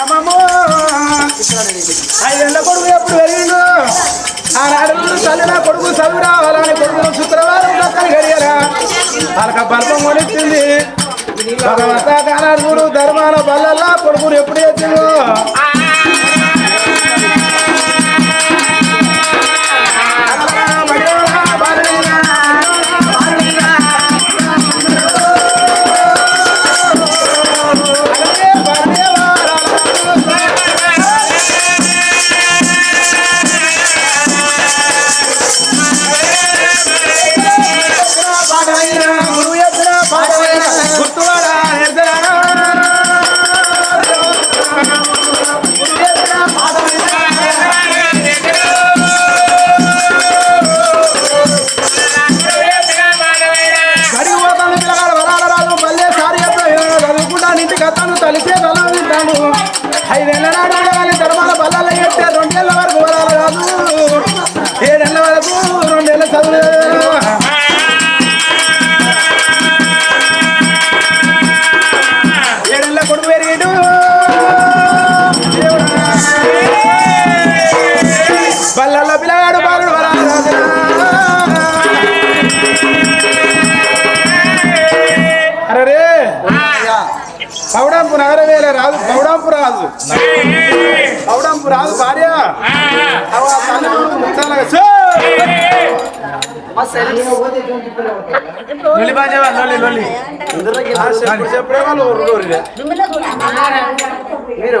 అమ్మమ్మో! ఐదేళ్ళ కొడుకు ఎప్పుడు పెరిగిండు ఆనాడు తల్లి నా కొడుకు చదువు రావాలని కొడుకు శుక్రవారం పక్కన గడియరా? వాళ్ళకి బల్బం కొనిచ్చింది. భగవంత కానాడు ధర్మాల బల్లల్లా కొడుకుని ఎప్పుడు ఎత్తిందో? వాళ్ళు. ఏ, అట్టి ముచ్చటే. అట్లా ఏ రాదు. మీరు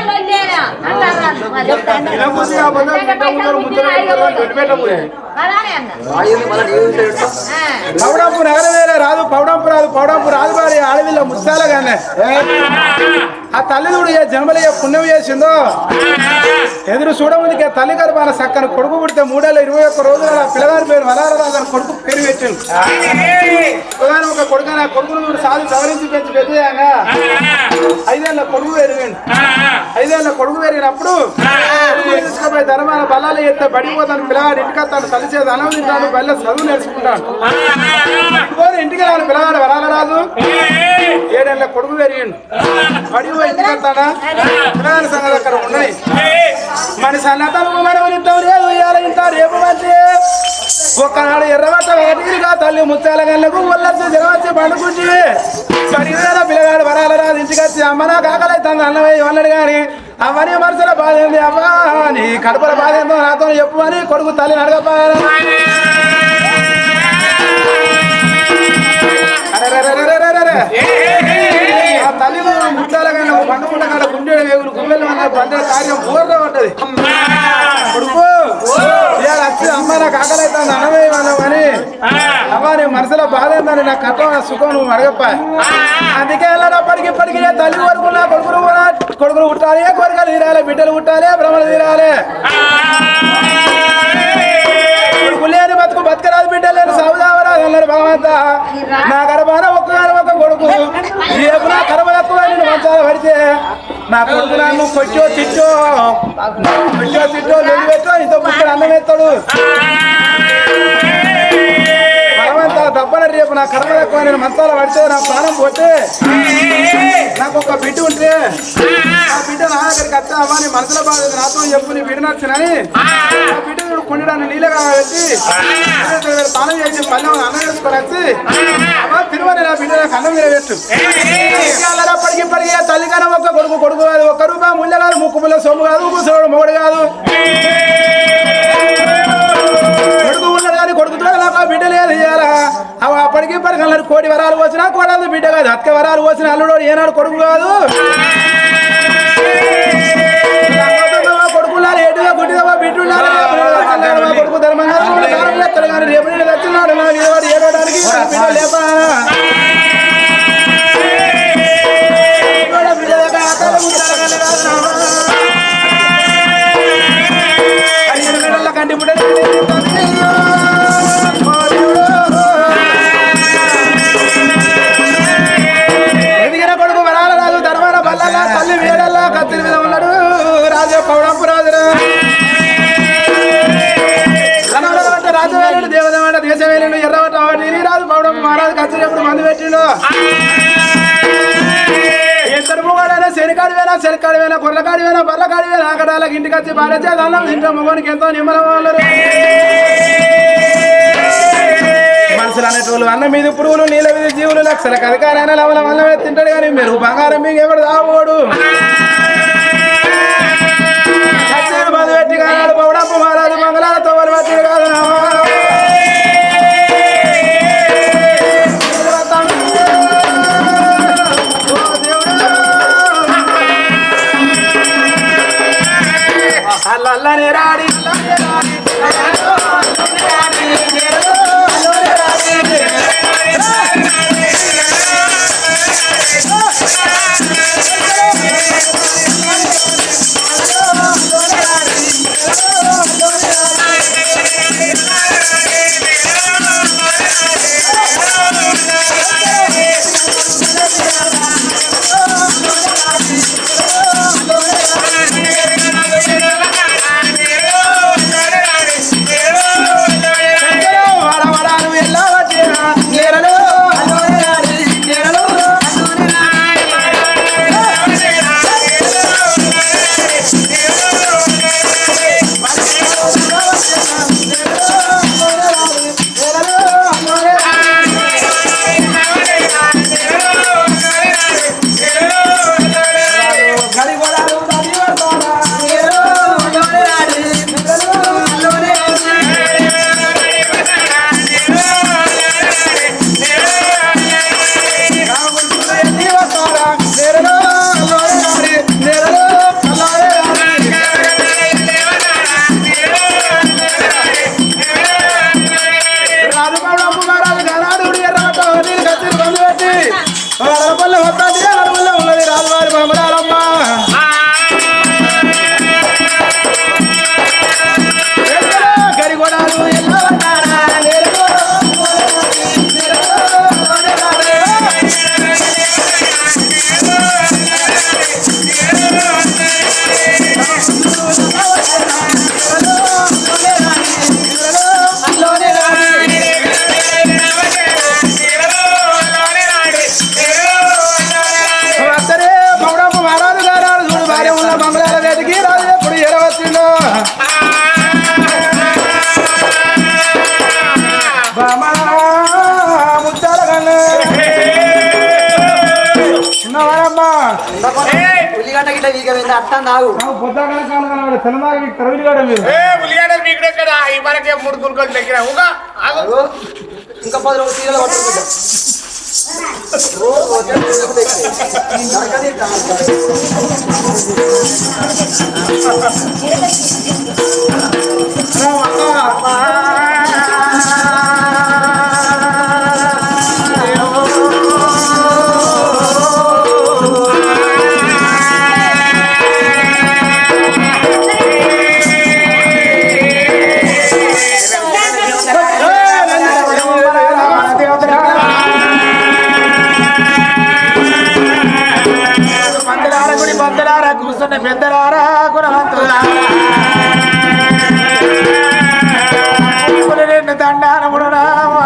పని చెప్పరా? అట్లా ఏ అర్థం మీరు ముచ్చట పెడతారు చెప్పట్లా మాకు? ఇలా మూసి కాకపోతే బిడ్డ ముందర ముచ్చట పెడతారు అని వదిలిపెట్టములే. పౌడంపు నగరవేలే రాదు పౌడంపు రాదు పౌడంపు రాదు భార్య అడవిలో ముచ్చాలగానే ఆ తల్లి చూడు ఏ జన్మలు ఏ పుణ్యం చేసిందో ఎదురు చూడముందుకే తల్లి గర్భాన సక్కని కొడుకు పుడితే మూడేళ్ళ ఇరవై ఒక్క రోజుల ఆ పిల్లగారి పేరు వరాలరాజు కొడుకు పేరు పెట్టిండు ఒకగాని ఒక కొడుకు నా కొడుకును చూడు సాధి సవరించి పెంచి పెద్దగా ఐదేళ్ళ కొడుకు పెరిగిండు ఐదేళ్ళ కొడుకు పెరిగినప్పుడు తీసుకుపోయి ధర్మాల బలాలు ఎత్తే బడిపోతాను పిల్లగాడు ఇంటికి వస్తాడు తలిచేది అన్నం తింటాడు బల్ల చదువు నేర్చుకుంటాడు పోనీ ఇంటికి రాను పిల్లగాడు వరాల రాదు. ఏడేళ్ళ కొడుకు పెరిగిండు. బడి పోయి ఇంటికి వస్తాడా? పిల్లగాడి సంగతి అక్కడ ఉండని మన సన్నతనము మనం ఇంతం ఇవాళ ఇంత రేపు మంచి. ఒక్కనాడు ఎర్రబట్ట వేటిగా తల్లి ముత్యాల గల్లకు ఒళ్ళొచ్చి జరవచ్చి పండుకుంచి సరిగ్గా పిల్లగాడు వరాల రాదు ఇంటికి వచ్చి అమ్మ నాకు ఆకలి అవుతుంది అన్నమయ్య అన్నాడు కానీ అమ్మని మనుషుల బాధ ఏంది? అవ్వా నీ కడుపుల బాధ ఏందో నాతో చెప్పు అని కొడుకు తల్లి నడగపా తల్లి ముత్యాల కన్నా పండుకుంట కాడ గుండె వేగులు గుమ్మెలు అన్న పండుగ కార్యం పూర్ణ ఉంటది. నాకు ఆకలి అవుతుంది అనవే అని. అమ్మ నీ మనసులో బాధ ఏందని నాకు కట్టం ఆ సుఖం నువ్వు అడగప్ప. అందుకే వెళ్ళినప్పటికి ఇప్పటికీ నేను తల్లి కొడుకున్నా కొడుకులు కూడా కొడుకులు పుట్టాలి కొడుకలు తీరాలి బిడ్డలు పుట్టాలి భ్రమలు తీరాలి. కొడుకు లేని బతుకు బతకరాదు బిడ్డ లేని సౌదావరాదు అన్నారు భగవంత నా గర్భాన ఒక్కగాని ఒక కొడుకు రేపు నా కర్మ ఎక్కువ నేను మంచాల పడితే నా కొడుకు నన్ను కొట్టో తిట్టో కొట్టో తిట్టో లొల్లి పెట్టో ఇంత పుట్టిన అన్నం ఎత్తాడు భగవంత దబ్బన రేపు నా కర్మ ఎక్కువ నేను మంచాల పడితే నా ప్రాణం పోతే. నాకు ఒక బిడ్డ ఉంటే. ఆ బిడ్డ నా దగ్గరికి వచ్చా అమ్మా నీ మనసులో బాధ నాతో చెప్పు నీ బిడ్డ నచ్చినని. ఆ బిడ్డ కొండడాన్ని నీళ్ళగా పెట్టి స్నానం చేసి పల్లె అన్నం చేసుకొని వచ్చి అమ్మా తిరుమల బిడ్డ అన్నం మీద పెట్టు అప్పటికి ఇప్పటికి తల్లి కన్నా ఒక్క కొడుకు కొడుకు కాదు ఒక్క రూపాయి ముళ్ళ కాదు ముక్కు ముళ్ళ సొమ్ము కాదు కూర్చోడు మొగడు కాదు. కొడుకు ఉన్నాడు కానీ కొడుకుతో నాకు ఆ బిడ్డ లేదు ఇయ్యాలా అవి అప్పటికి ఇప్పటికి అల్లరి కోటి వరాలు వచ్చినా కోడలు బిడ్డ కాదు అత్క వరాలు వచ్చిన అల్లుడు ఏనాడు కొడుకు కాదు. మా కొడుకు ధర్మంగా దానం చేస్తాడు కానీ రేపు నేను వీడు ఏడవడానికి లేపా. శనికాడి వేనా శనికాడి వేనా కొర్రకాడి వేనా బర్రకాడి వేనా అక్కడాలకు ఇంటికి వచ్చి భారత అన్నం తింటాం మొగనికి ఎంతో నిమ్మలవాళ్ళు మనుషులు అనేటోళ్ళు అన్నం మీద పురుగులు నీళ్ళ మీద జీవులు లక్షల కదకారైనా లవల వల్ల తింటాడు కానీ మీరు బంగారం మీకు ఎవడు దావోడు? కచ్చేరు పెట్టి కానాడు పౌడప్ప కాలం కనబడే తెల్లదాకా మీకు తరవిలి కావడం మీరు ఏ ఉల్లిగడ్డ మీకుడు ఎక్కడ ఈ మనకే మూడు దుర్గలు దగ్గర ఒక ఆగు. ఆగు. ఇంకా పది రోజులు సీరియల్ పట్టుకుంటా మందలార కూర్చున్న పెద్దలారా గుణవంతులారా రెండు దండానముడు రామా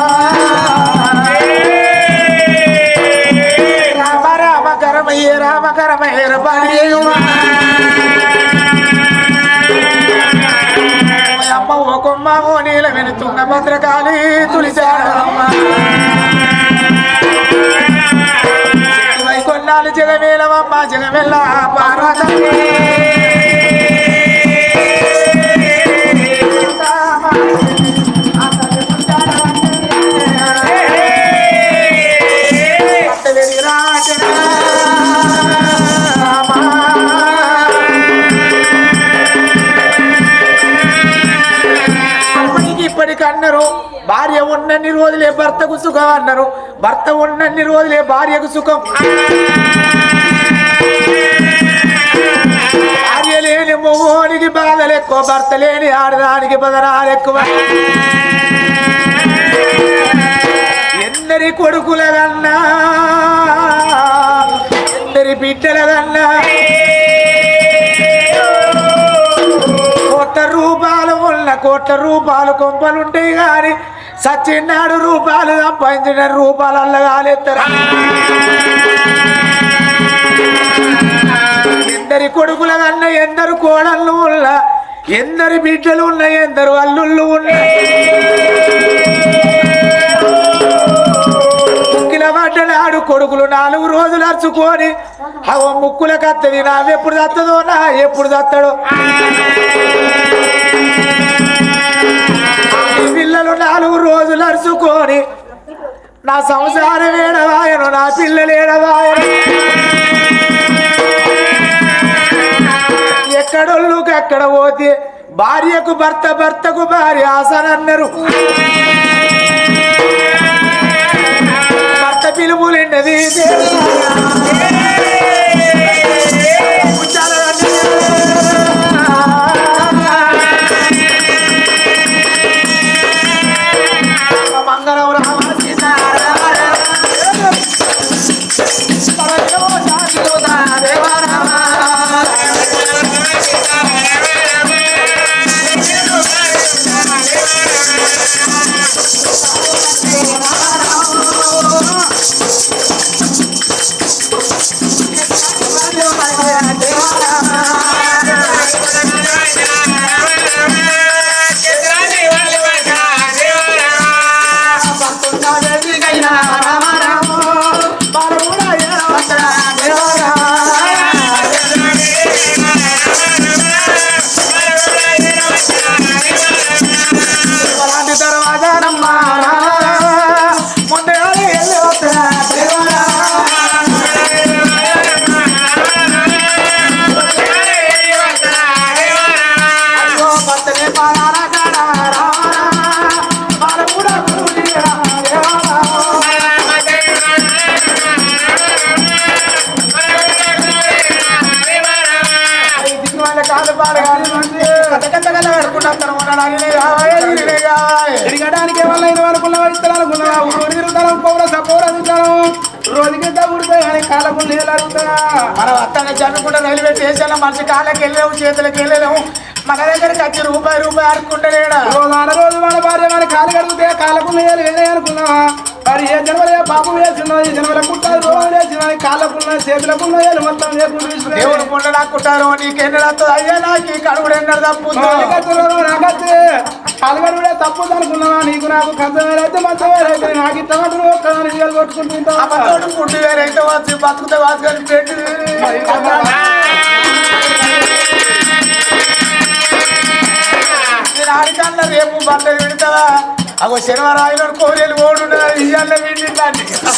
రామ రామ రామ అమ్మ ఓ కొమ్మ ఓ నీల వెను తుంగభద్రకాళి జగమేలవమ్మ జగమెల్ల పార్వతమ్మ అన్నారు భార్య ఉన్నన్ని రోజులే భర్తకు సుఖం అన్నారు. భర్త ఉన్నన్ని రోజులే భార్యకు సుఖం. భార్య బాధలు ఎక్కువ భర్త లేని ఆడదానికి బదనాలు ఎక్కువ. ఎందరి కొడుకుల కన్నా ఎందరి బిడ్డల కన్నా కోట్ల రూపాయలు ఉన్న కోట్ల రూపాయలు కొంపలుంటాయి కానీ సచ్చిన్నాడు రూపాయలు సంపాదించిన రూపాయలు అల్లగాలెత్తరా. ఎందరి కొడుకుల కన్నా ఎందరు కోడళ్ళు ఉన్న ఎందరి బిడ్డలు ఉన్నాయి ఎందరు అల్లుళ్ళు ఉన్నాయి ముక్కిల పడ్డనాడు కొడుకులు నాలుగు రోజులు అరుచుకొని అవో ముక్కుల కత్తది నావెప్పుడు తత్తదో నా ఎప్పుడు తత్తడో ఈ పిల్లలు నాలుగు రోజులు అరుచుకొని నా సంసారం ఏడవాయను నా పిల్లలు ఏడవాయను ఎక్కడోళ్ళుకి ఎక్కడ పోతే భార్యకు భర్త భర్తకు భార్య ఆసనన్నారు భర్త పిలుపులుండది కానీ కాళ్ళకు మనం అత్తనే చదువుకుంటే రైల్వే స్టేషన్ మనిషి కాళ్ళకి వెళ్ళలేము చేతులకు వెళ్ళలేము. మన దగ్గరికి వచ్చి రూపాయి రూపాయి అడుక్కుంటలేడా రోజు రోజు మన భార్య మన కాలు కడిగితే కాళ్ళకు నీళ్ళు వేరే అనుకున్నావా? మరి ఏ జన్మలో పాపం వేసిందో ఈ జన్మల కుట్టాలు రోగం వేసిందో కాళ్ళకున్న చేతులకున్న ఏళ్ళు మొత్తం లేకుండా దేవుడు పుండ నాకుంటారు నీకెన్ని వస్తుంది అయ్యా నాకు కడుగుడు ఎన్నడు తప్పుందో. కాలుగడుగుడే తప్పు అనుకున్నావా నీకు నాకు కష్టం వేరైతే మంచం వేరైతే నాకు ఇట్లా మాత్రం ఒక్కదాని ఇవాళ కొట్టుకుంటుంటా పుట్టి వేరైతే వచ్చి బతుకుతే వాసి కానీ పెట్టి. నేను ఆడికన్నా రేపు బండలు పెడతావా అగో శనివారాయిలో కోరేలు ఓడు ఇయ్యాల వీడి దేవరా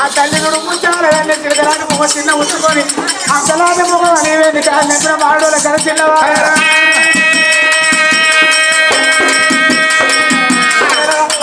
ఆ తల్లిదుడు ముంచాలని తిరగరాని చిన్న ఉంచుకొని ఆ తలాది మొగ అనేవేది నిద్ర మాడోళ్ళ కదా చిన్నవాడు.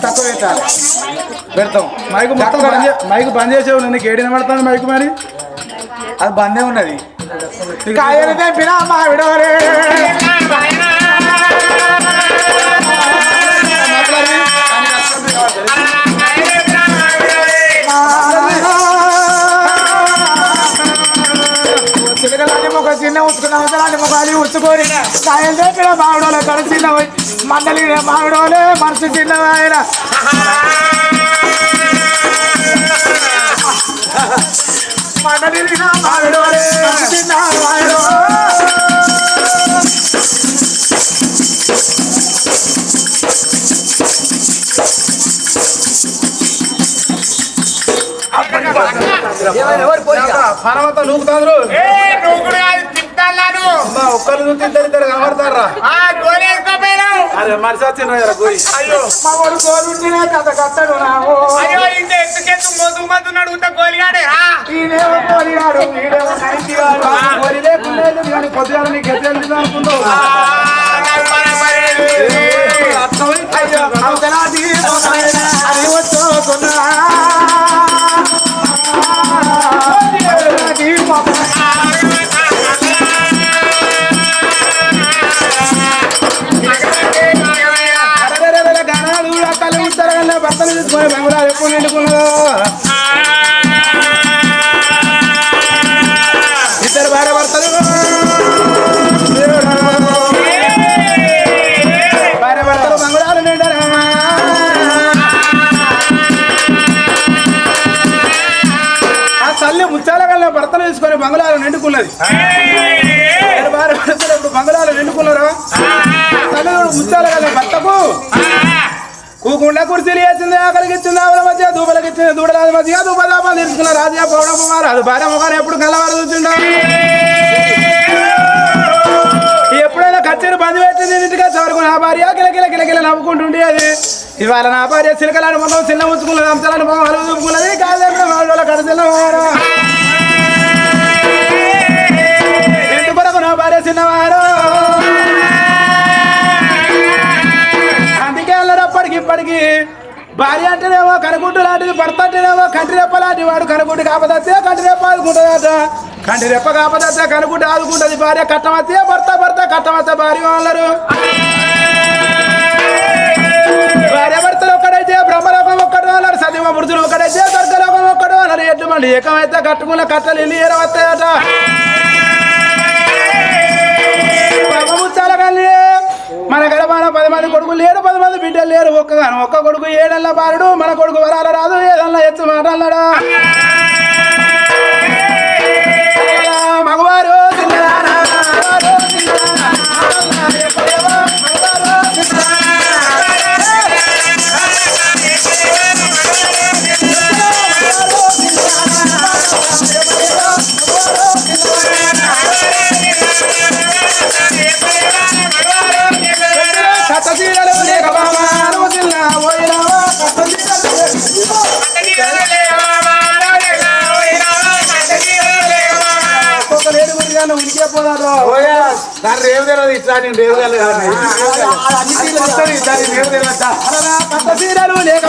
తక్కువ పెట్టాలి పెడతాం. మైకు మొత్తం బంద్ చే- మైకు బంద్ చేసేవు నీకు ఏడిన పడతాను మైకు మరి? అది బందే ఉన్నది. కాయలు తెంపిన మావిడోరే ఉచ్చుకొని సాయం చెప్పిన మామిడోల కడ చిన్న మండలి మామిడోలే మనసు చిన్న ఆయన. మండలి మామిడోలే మనసు చిన్న ఆయన. అమ్మా ఒక్కరు చూస్తే ఇద్దరు ఇద్దరు కనబడతారా ఆ గోలి వేసుకోపోయినావు అరే మనిషి వచ్చిన గోయి అయ్యో. మా వాడు కోరుంటేనే కథ కట్టడు అయ్యో ఇంత ఎత్తుకెత్తు మోసు మందు నడుగుతా గోలిగాడే. ఈయనేమో కోరిగాడు వీడేమో నైన్టీ గాడు కోరి లేకుండా కానీ పొద్దుగాల నీకు ఎట్లా వెళ్తుంది అనుకుంటావు. అర్థమైంది. భార్య ఇప్పుడు బంగుళాలు నిండుకున్నారు? తల్లి ముచ్చాల కల్లా భర్తకు కూకుండా కుర్చీలు వేసింది ఆకలికి ఇచ్చింది ఆవుల మధ్య దూపలకి ఇచ్చింది దూడల మధ్య దూపదాపాలు తీసుకున్న రాజా పౌడ కుమార్ అది భార్య ముఖాన్ని ఎప్పుడు కలవారు చూసిండు? ఎప్పుడైనా కచ్చేరు బంద్ పెట్టింది ఇంటికి చవరకు నా భార్య కిలకిల కిలకిల నవ్వుకుంటుండే అది. ఇవాళ నా భార్య చిలకలాని ముఖం చిన్న ఉంచుకున్నది అంతలాని ముఖం అలుగు చూపుకున్నది కాదు వాళ్ళ కొరకు నా అందుకే అల్లరు ఇప్పటికి భార్య అంటేనేమో కనుకుంటు లాంటిది భర్త అంటేనేమో కంటి రెప్ప లాంటి వాడు. కనుకుంటు కాపదస్తే కంటి రెప్ప ఆదుకుంటుందట. కంటి రెప్ప కాపదత్తే కనుకుంటు ఆదుకుంటుంది భార్య. కట్టమస్తే భర్త భర్త కట్టమస్తే భార్య వాళ్ళరు భార్య భర్తలు ఒక్కడైతే బ్రహ్మలోకం ఒక్కడు అన్నారు సతీమ పురుషులు ఒక్కడైతే స్వర్గలోకం ఒక్కడు అన్నారు ఎడ్డు మండి ఏకమైతే కట్టుకున్న కట్టలు ఇల్లు ఏరవస్తాయట మన గడపాన పది మంది కొడుకులు లేరు పది మంది బిడ్డలు లేరు. ఒక్కగాను ఒక్క కొడుకు ఏడల్ల బారుడు మన కొడుకు వరాల రాదు ఏదన్నా ఎత్తు మాటన్నాడా మగవారు దాని రేవు తెలియదు ఇట్లా నేను తెలియదు లేక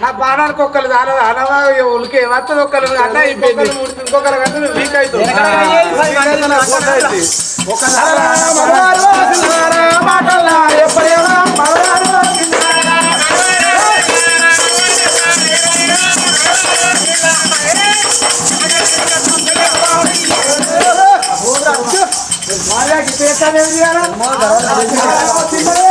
నా బాణానికి ఒక్కరు దాని అనవా ఉలికి వస్తుంది ఒక్కరు అన్న ఇంకొకరు కంటే వీక్ అవుతుంది మాటలు Gracias.